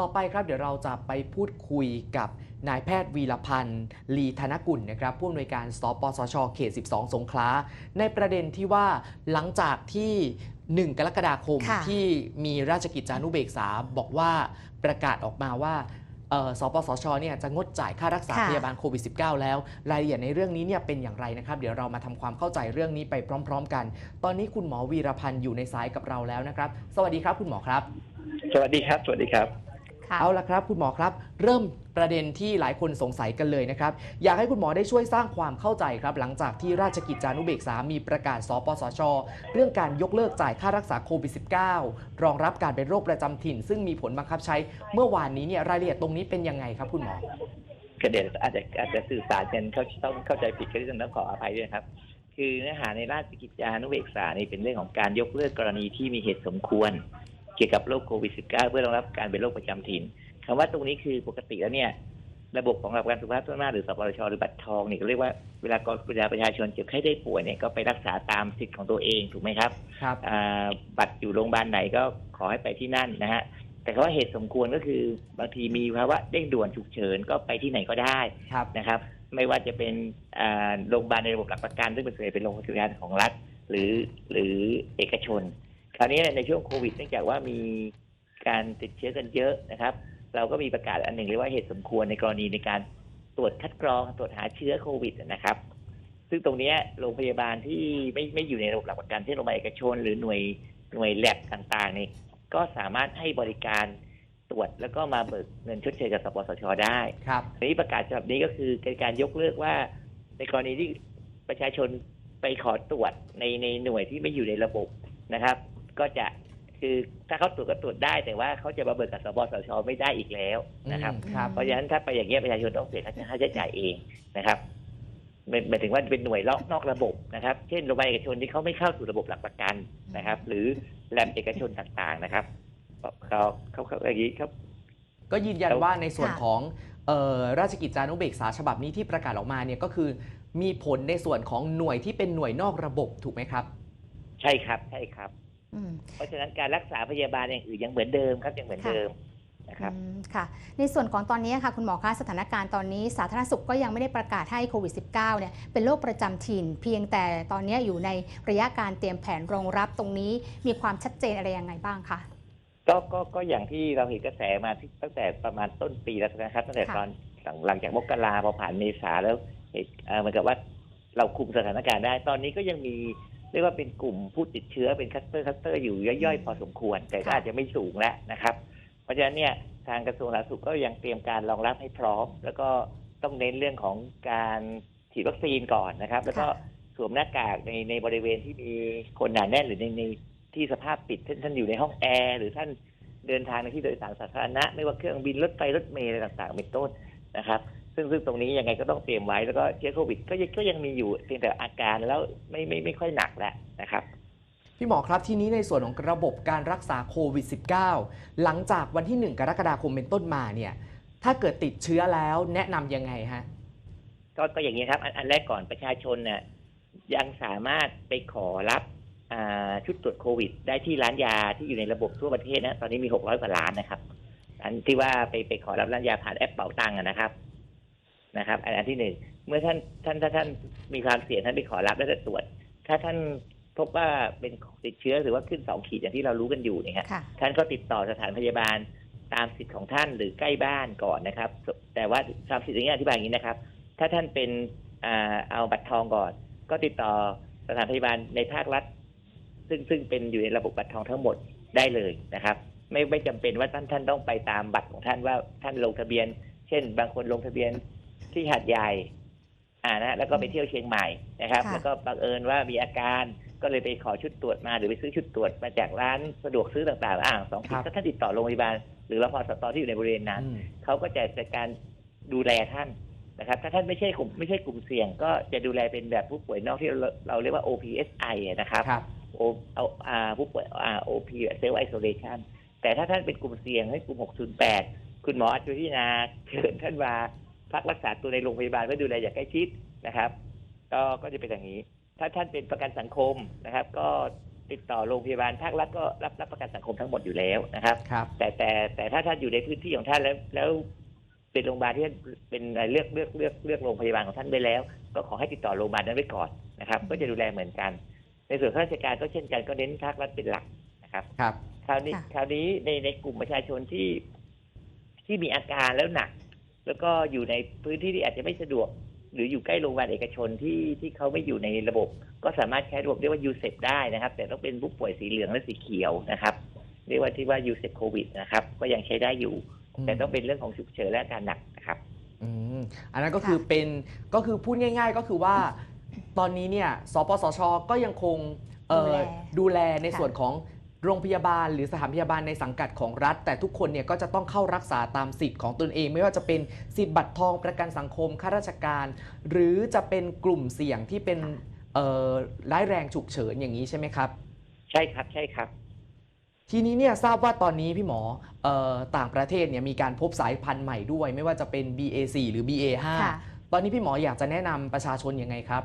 ต่อไปครับเดี๋ยวเราจะไปพูดคุยกับนายแพทย์วีรพันธ์ ลีธนกุลนะครับผู้อำนวยการสปสชเขต 12 สงขลาในประเด็นที่ว่าหลังจากที่ 1 กรกฎาคมค่ะที่มีราชกิจจานุเบกษาบอกว่าประกาศออกมาว่าเอ่อสปสชเนี่ยจะงดจ่ายค่ารักษาค่ะพยาบาลโควิด -19 แล้ว รายละเอียดในเรื่องนี้เนี่ยเป็นอย่างไรนะครับ เดี๋ยวเรามาทำความเข้าใจเรื่องนี้ไปพร้อม ๆ กัน ตอนนี้คุณหมอวีรพันธ์อยู่ในสายกับเราแล้วนะครับ สวัสดีครับคุณหมอครับ สวัสดีครับ สวัสดีครับค่ะ เอาละครับ คุณหมอครับ เริ่มประเด็นที่หลายคนสงสัยกันเลยนะครับ อยากให้คุณหมอได้ช่วยสร้างความเข้าใจครับ หลังจากที่ราชกิจจานุเบกษามีประกาศ สปสช เรื่องการยกเลิกจ่ายค่ารักษาโควิด -19 รองรับการเป็นโรคประจำถิ่น ซึ่งมีผลบังคับใช้เมื่อวานนี้เนี่ยรายละเอียดตรงนี้เป็นยังไงครับ คุณหมอก็เดี๋ยวอาจจะอาจจะสื่อสารกันเขาต้องเข้าใจผิดก็ต้องขออภัยด้วยครับ คือเนื้อหาในราชกิจจานุเบกษานี่เป็นเรื่องของการยกเลิกกรณีที่มีเหตุสมควร เกี่ยวกับโรคโควิด -19 เพื่อรองรับการเป็นโรคประจำถิ่นคำว่าตรงนี้คือปกติแล้วเนี่ยระบบของหลักประกันสุขภาพทั่วหน้าหรือสปสชหรือบัตรทองเนี่ยก็เรียกว่าเวลาเวลาประชาชนเจ็บไข้ได้ป่วยเนี่ยก็ไปรักษาตามสิทธิ์ของตัวเองถูกไหมครับครับอ่าบัตรอยู่โรงพยาบาลไหนก็ขอให้ไปที่นั่นนะฮะแต่คำว่าเหตุสมควรก็คือบางทีมีภาวะเร่งด่วนฉุกเฉินก็ไปที่ไหนก็ได้ครับนะครับ ไม่ว่าจะเป็นอ่าโรงพยาบาลในระบบหลักประกันซึ่งเป็นส่วนใหญ่เป็นโรงพยาบาลของรัฐ หรือหรือเอกชน คราวนี้ในช่วงโควิดเนื่องจากว่ามีการติดเชื้อกันเยอะนะครับ เราก็มีประกาศอันหนึ่งเรียกว่าเหตุสมควรในกรณีในการตรวจคัดกรองตรวจหาเชื้อโควิดนะครับ ซึ่งตรงเนี้ยโรงพยาบาลที่ไม่ไม่อยู่ในระบบหลักประกันเช่นโรงพยาบาลเอกชน หรือหน่วยหน่วยแลบต่างๆนี่ก็สามารถให้บริการตรวจแล้วก็มาเบิกเงินชดเชยกับสปสชได้ครับทีนี้ประกาศฉบับนี้ก็คือเป็นการยกเลิกว่า ในกรณีที่ประชาชนไปขอตรวจในในหน่วยที่ไม่อยู่ในระบบนะครับ ก็จะคือถ้าเขาตรวจก็ตรวจได้แต่ว่าเขาจะมาเบิกกับสปสชไม่ได้อีกแล้วนะครับอืมครับ เพราะฉะนั้นถ้าไปอย่างเงี้ยประชาชนต้องเสียค่าใช้จ่ายเองนะครับหมายหมายถึงว่าเป็นหน่วยนอกนอกระบบนะครับ เช่นโรงพยาบาลเอกชนที่เขาไม่เข้าสู่ระบบหลักประกันนะครับ หรือแลบเอกชนต่างๆนะครับเขาเขาเขาอย่างนี้ครับ ก็ยืนยันว่าในส่วนค่ะของเอ่อราชกิจจานุเบกษาฉบับนี้ที่ประกาศออกมาเนี่ยก็คือมีผลในส่วนของหน่วยที่เป็นหน่วยนอกระบบถูกไหมครับ ใช่ครับใช่ครับอืม เพราะฉะนั้นการรักษาพยาบาลอย่างอื่นยังเหมือนเดิมครับยังเหมือนเดิมนะครับอืมค่ะ ในส่วนของตอนนี้ค่ะคุณหมอคะสถานการณ์ตอนนี้ สาธารณสุขก็ยังไม่ได้ประกาศให้โควิด -19 เนี่ยเป็นโรคประจำถิ่น เพียงแต่ตอนนี้อยู่ในระยะการเตรียมแผนรองรับตรงนี้มีความชัดเจนอะไรยังไงบ้างคะก็ก็ก็อย่างที่เราเห็นกระแสมาที่ตั้งแต่ประมาณต้นปีแล้วนะครับตั้งแต่ค่ะตอนหลังหลังจากมกราพอผ่านเมษาแล้วเห็นเอ่อเหมือนกับว่าเราคุมสถานการณ์ได้ ตอนนี้ก็ยังมี เรียกว่าเป็นกลุ่มผู้ติดเชื้อเป็นคัสเตอร์คัสเตอร์อยู่ย่อยๆ พอสมควร แต่ก็ค่ะอาจจะไม่สูงแล้วนะครับ เพราะฉะนั้นเนี่ยทางกระทรวงสาธารณสุขก็ยังเตรียมการรองรับให้พร้อม แล้วก็ต้องเน้นเรื่องของการฉีดวัคซีนก่อนนะครับ แล้วก็ค่ะสวมหน้ากากในในบริเวณที่มีคนหนาแน่นหรือในในที่สภาพปิดเช่นท่านอยู่ในห้องแอร์หรือท่านเดินทางในที่โดยสารสาธารณะ ไม่ว่าเครื่องบินรถไฟรถเมล์อะไรต่างๆเป็นต้นนะครับ ซึ่งซึ่งตรงนี้ยังไงก็ต้องเตรียมไว้แล้วก็เชื้อโควิดก็ยังก็ยังมีอยู่เพียงแต่อาการแล้วไม่ไม่ไม่ค่อยหนักแล้วนะครับพี่หมอครับทีนี้ในส่วนของระบบการรักษาโควิด -19 หลังจากวันที่ 1 กรกฎาคมเป็นต้นมาเนี่ยถ้าเกิดติดเชื้อแล้วแนะนำยังไงฮะก็ก็อย่างนี้ครับ อันอันแรกก่อนประชาชนเนี่ยยังสามารถไปขอรับอ่าชุดตรวจโควิด ได้ที่ร้านยาที่อยู่ในระบบทั่วประเทศนะตอนนี้มี 600กว่าล้านนะครับ อันที่ว่าไปไปขอรับร้านยาผ่านแอปเป๋าตังค์อะนะครับ นะครับอันอันที่หนึ่งเมื่อท่านท่านถ้าท่านมีความเสี่ยงท่านไปขอรับแล้วจะตรวจ ถ้าท่านพบว่าเป็นติดเชื้อหรือว่าขึ้นสองขีดอย่างที่เรารู้กันอยู่เนี่ยฮะค่ะ ท่านก็ติดต่อสถานพยาบาลตามสิทธิ์ของท่านหรือใกล้บ้านก่อนนะครับ แต่ว่าตามสิทธิ์อย่างนี้อธิบายอย่างนี้นะครับ ถ้าท่านเป็นอ่าเอาบัตรทองก่อน ก็ติดต่อสถานพยาบาลในภาครัฐ ซึ่งซึ่งเป็นอยู่ในระบบบัตรทองทั้งหมดได้เลยนะครับ ไม่ไม่จำเป็นว่าท่านท่านต้องไปตามบัตรของท่านว่าท่านลงทะเบียน เช่น บางคนลงทะเบียน ที่หาดใหญ่อ่านะแล้วก็ไปเที่ยวเชียงใหม่นะครับ ค่ะ แล้วก็บังเอิญว่ามีอาการก็เลยไปขอชุดตรวจมาหรือไปซื้อชุดตรวจมาจากร้านสะดวกซื้อต่างๆอ่าสองคขีรัดบถ้าท่านติดต่อโรงพยาบาลหรือรพสตที่อยู่ในบริเวณนั้น อืม เขาก็จะจัดการดูแลท่านนะครับ ถ้าท่านไม่ใช่กลุ่มไม่ใช่กลุ่มเสี่ยง ก็จะดูแลเป็นแบบผู้ป่วยนอกที่เราเราเรียกว่า OPSI อะนะครับ ครับ โอเอาอ่าผู้ป่วยอ่า OP Self Isolation แต่ถ้าท่านเป็นกลุ่มเสี่ยงให้กลุ่ม 608 คุณหมออาจจะพิจารณาเชิญท่านมา พักรักษาตัวในโรงพยาบาลเพื่อดูแลอย่างใกล้ชิดนะครับ ก็ก็จะเป็นอย่างนี้ ถ้าท่านเป็นประกันสังคมนะครับ ก็ติดต่อโรงพยาบาลภาครัฐก็รับรับประกันสังคมทั้งหมดอยู่แล้วนะครับ ครับ แต่แต่แต่ถ้าท่านอยู่ในพื้นที่ของท่านแล้วแล้วเป็นโรงพยาบาลที่เป็นเลือกเลือกเลือกเลือกโรงพยาบาลของท่านไปแล้ว ก็ขอให้ติดต่อโรงพยาบาลนั้นไว้ก่อนนะครับ ก็จะดูแลเหมือนกัน ในส่วนข้าราชการก็เช่นกันก็เน้นภาครัฐเป็นหลักนะครับครับ คราวนี้ค่ะ คราวนี้ในในกลุ่มประชาชนที่ที่มีอาการแล้วหนัก แล้วก็อยู่ในพื้นที่ที่อาจจะไม่สะดวก หรืออยู่ใกล้โรงพยาบาลเอกชนที่ที่เขาไม่อยู่ในระบบ ก็สามารถใช้ระบบเรียกว่ายูเซฟได้นะครับ แต่ต้องเป็นผู้ป่วยสีเหลืองและสีเขียวนะครับเรียกว่าที่ว่ายูเซฟโควิดนะครับก็ยังใช้ได้อยู่ แต่ต้องเป็นเรื่องของฉุกเฉินและอาการหนักนะครับอืมอันนั้นก็คือเป็นก็คือพูดง่าย ๆ ก็คือว่า ตอนนี้เนี่ยสปสชก็ยังคงเอ่อดูแลดูแลในค่ะส่วนของ โรงพยาบาลหรือสถานพยาบาลในสังกัดของรัฐ แต่ทุกคนเนี่ยก็จะต้องเข้ารักษาตามสิทธิ์ของตนเอง ไม่ว่าจะเป็นสิทธิ์บัตรทองประกันสังคมข้าราชการ หรือจะเป็นกลุ่มเสี่ยงที่เป็นเอ่อร้ายแรงฉุกเฉินอย่างนี้ใช่ไหมครับ ใช่ครับใช่ครับ ทีนี้เนี่ยทราบว่าตอนนี้พี่หมอเอ่อต่างประเทศเนี่ยมีการพบสายพันธุ์ใหม่ด้วย ไม่ว่าจะเป็น BA4 หรือ BA5 ค่ะตอนนี้พี่หมออยากจะแนะนำประชาชนยังไงครับ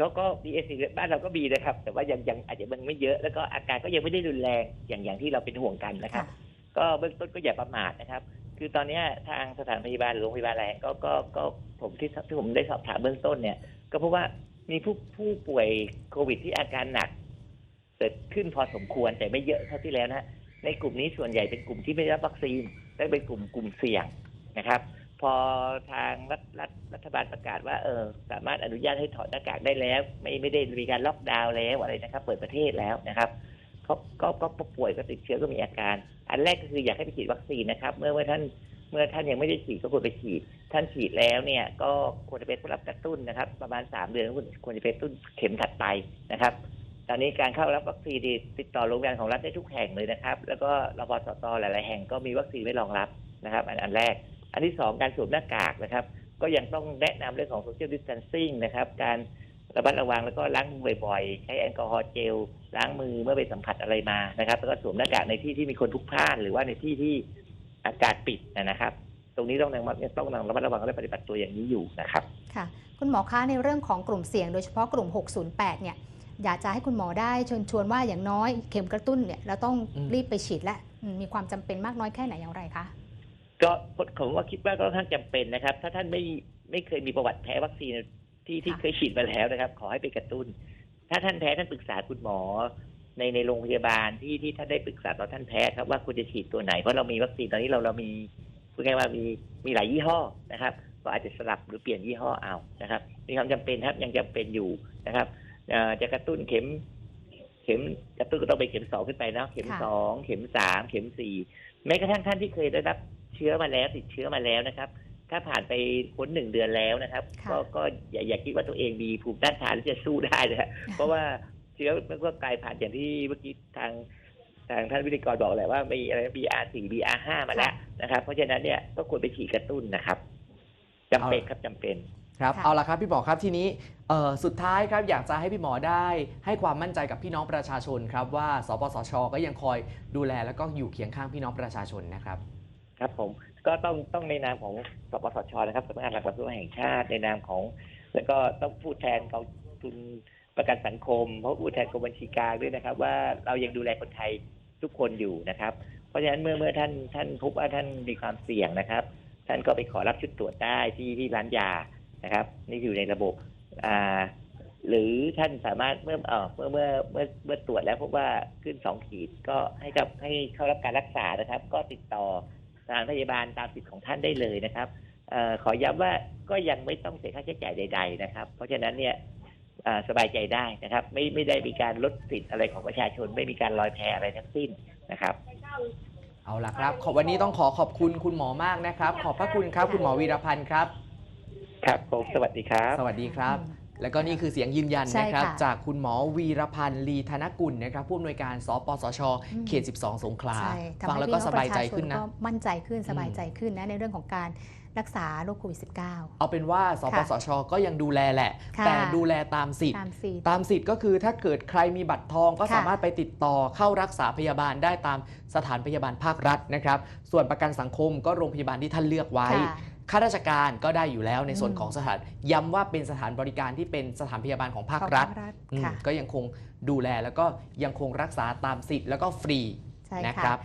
ก็ก็ดีเอสบ้านเราก็มีนะครับ แต่ว่ายังยังอาจจะมันไม่เยอะแล้วก็อาการก็ยังไม่ได้รุนแรงอย่างอย่างที่เราเป็นห่วงกันนะครับค่ะก็เบื้องต้นก็อย่าประมาทนะครับ คือตอนเนี้ยทางสถานพยาบาลหรือโรงพยาบาลอะไรก็ก็ก็ผมที่ที่ผมได้สอบถามเบื้องต้นเนี่ย ก็เพราะว่ามีผู้ผู้ป่วยโควิดที่อาการหนักเกิดขึ้นพอสมควรแต่ไม่เยอะเท่าที่แล้วนะในกลุ่มนี้ส่วนใหญ่เป็นกลุ่มที่ไม่ได้รับวัคซีนและเป็นกลุ่มกลุ่มเสี่ยงนะครับ พอทางรัฐรัฐรัฐบาลประกาศว่าเออสามารถอนุญาตให้ถอดหน้ากากได้แล้ว ไม่ไม่ได้มีการล็อกดาวน์แล้วอะไรนะครับ เปิดประเทศแล้วนะครับเขาก็ก็ป่วยก็ติดเชื้อก็มีอาการ อันแรกก็คืออยากให้ไปฉีดวัคซีนนะครับ เมื่อเมื่อท่านเมื่อท่านยังไม่ได้ฉีดก็ควรไปฉีด ท่านฉีดแล้วเนี่ย ก็ควรจะเป็นผู้รับกระตุ้นนะครับ ประมาณสามเดือนควรควรจะเป็นตุ้นเข็มถัดไปนะครับ ตอนนี้การเข้ารับวัคซีนติดต่อโรงพยาบาลของรัฐได้ทุกแห่งเลยนะครับ แล้วก็รพสตหลาย ๆ แห่งก็มีวัคซีนไว้รองรับนะครับ อันอันแรก อันที่สองการสวมหน้ากากนะครับ ก็ยังต้องแนะนำเรื่องของ social distancing นะครับ การระมัดระวังแล้วก็ล้างมือบ่อยๆ ใช้แอลกอฮอล์เจล ล้างมือเมื่อไปสัมผัสอะไรมานะครับ แล้วก็สวมหน้ากากในที่ที่มีคนพลุกพล่าน หรือว่าในที่ที่อากาศปิดนะครับ ตรงนี้ต้องระมัดต้องระมัดระวังและปฏิบัติตัวอย่างนี้อยู่นะครับ ค่ะ คุณหมอคะในเรื่องของกลุ่มเสี่ยง โดยเฉพาะกลุ่ม 608 เนี่ยอยากจะให้คุณหมอได้เชิญชวนว่าอย่างน้อยเข็มกระตุ้นเนี่ยเราต้องอืมรีบไปฉีดและอืมมีความจำเป็นมากน้อยแค่ไหนอย่างไรคะ ก็ผมว่าคิดว่าก็ค่อนข้างจำเป็นนะครับ ถ้าท่านไม่ไม่เคยมีประวัติแพ้วัคซีนที่ที่ค่ะเคยฉีดมาแล้วนะครับ ขอให้ไปกระตุ้น ถ้าท่านแพ้ท่านปรึกษาคุณหมอ ในในโรงพยาบาลที่ที่ท่านได้ปรึกษาตอนท่านแพ้ครับว่าควรจะฉีดตัวไหนเพราะเรามีวัคซีนตอนนี้เราเรามีพูดง่ายๆว่ามีมีหลายยี่ห้อนะครับก็อาจจะสลับหรือเปลี่ยนยี่ห้อเอานะครับ มีความจำเป็นครับยังจำเป็นอยู่นะครับเอ่อจะกระตุ้นเข็ม เข็มกระตุ้นก็ต้องไปเข็มสองขึ้นไปนะเข็มค่ะสองเข็มสามเข็มสี่แม้กระทั่งท่านที่เคยได้รับ เชื้อมาแล้วติดเชื้อมาแล้วนะครับ ถ้าผ่านไปพ้นหนึ่งเดือนแล้วนะครับค่ะก็ก็อย่าอย่าคิดว่าตัวเองมีภูมิต้านทานที่จะสู้ได้นะฮะเพราะว่าเชื้อมันก็กลายผ่านอย่างที่เมื่อกี้ทางทางท่านวิทยกรบอกแหละว่ามีอะไร BR4 BR5 มาแล้วนะครับ เพราะฉะนั้นเนี่ยก็ควรไปฉีดกระตุ้นนะครับจำเป็นครับจำเป็นครับค่ะเอาละครับพี่หมอครับทีนี้เอ่อสุดท้ายครับอยากจะให้พี่หมอได้ให้ความมั่นใจกับพี่น้องประชาชนครับว่า สปสช ก็ยังคอยดูแลแล้วก็อยู่เคียงข้างพี่น้องประชาชนนะครับ ครับผมก็ต้องต้องในนามของสปสชนะครับสำนักงานหลักประกันสุขภาพแห่งชาติในนามของ แล้วก็ต้องพูดแทนกองทุนประกันสังคม เพราะพูดแทนกรมบัญชีกลางด้วยนะครับ ว่าเรายังดูแลคนไทยทุกคนอยู่นะครับ เพราะฉะนั้นเมื่อเมื่อท่านท่านพบว่าท่านมีความเสี่ยงนะครับ ท่านก็ไปขอรับชุดตรวจได้ที่ที่ร้านยานะครับ นี่อยู่ในระบบอ่าหรือท่านสามารถเมื่อเออเมื่อเมื่อเมื่อเมื่อตรวจแล้วพบว่าขึ้นสองขีดก็ให้กับให้เข้ารับการรักษานะครับ ก็ติดต่อ สถานพยาบาลตามสิทธิ์ของท่านได้เลยนะครับเออขอย้ำว่าก็ยังไม่ต้องเสียค่าใช้จ่ายใด ๆ นะครับ เพราะฉะนั้นเนี่ยอ่าสบายใจได้นะครับ ไม่ไม่ได้มีการลดสิทธิ์อะไรของประชาชน ไม่มีการลอยแพอะไรทั้งสิ้นนะครับ เอาละครับขอวันนี้ต้องขอขอบคุณคุณหมอมากนะครับ ขอบพระคุณครับคุณหมอวีรพันธ์ครับ ครับผมสวัสดีครับ สวัสดีครับอืม แล้วก็นี่คือเสียงยืนยันใช่นะครับค่ะจากคุณหมอวีรพันธ์ลีธนกุลนะครับผู้อำนวยการสปสชอืมเขต 12 สงขลาใช่ทำฟังให้แล้วพี่ก็น้องสปบายระใจชาชขึ้นนนะก็มั่นใจขึ้นสบายใจขึ้นนะในเรื่องของการรักษาโรคโควิด -19 เอาเป็นว่า สปสช ก็ยังดูแลแหละค่ะแต่ดูแลตามสิทธิ์ตามฟีดตามสิทธิ์ก็คือถ้าเกิดใครมีบัตรทองก็ค่ะสามารถไปติดต่อเข้ารักษาพยาบาลได้ตามสถานพยาบาลภาครัฐนะครับ ส่วนประกันสังคมก็โรงพยาบาลที่ท่านเลือกไว้ค่ะ ข้าราชการก็ได้อยู่แล้วในส่วนอืมของสถานย้ำว่าเป็นสถานบริการที่เป็นสถานพยาบาลของภาคของรัฐภาครัฐอืมค่ะก็ยังคงดูแลแล้วก็ยังคงรักษาตามสิทธิ์แล้วก็ฟรีใช่นะคค่ะรับ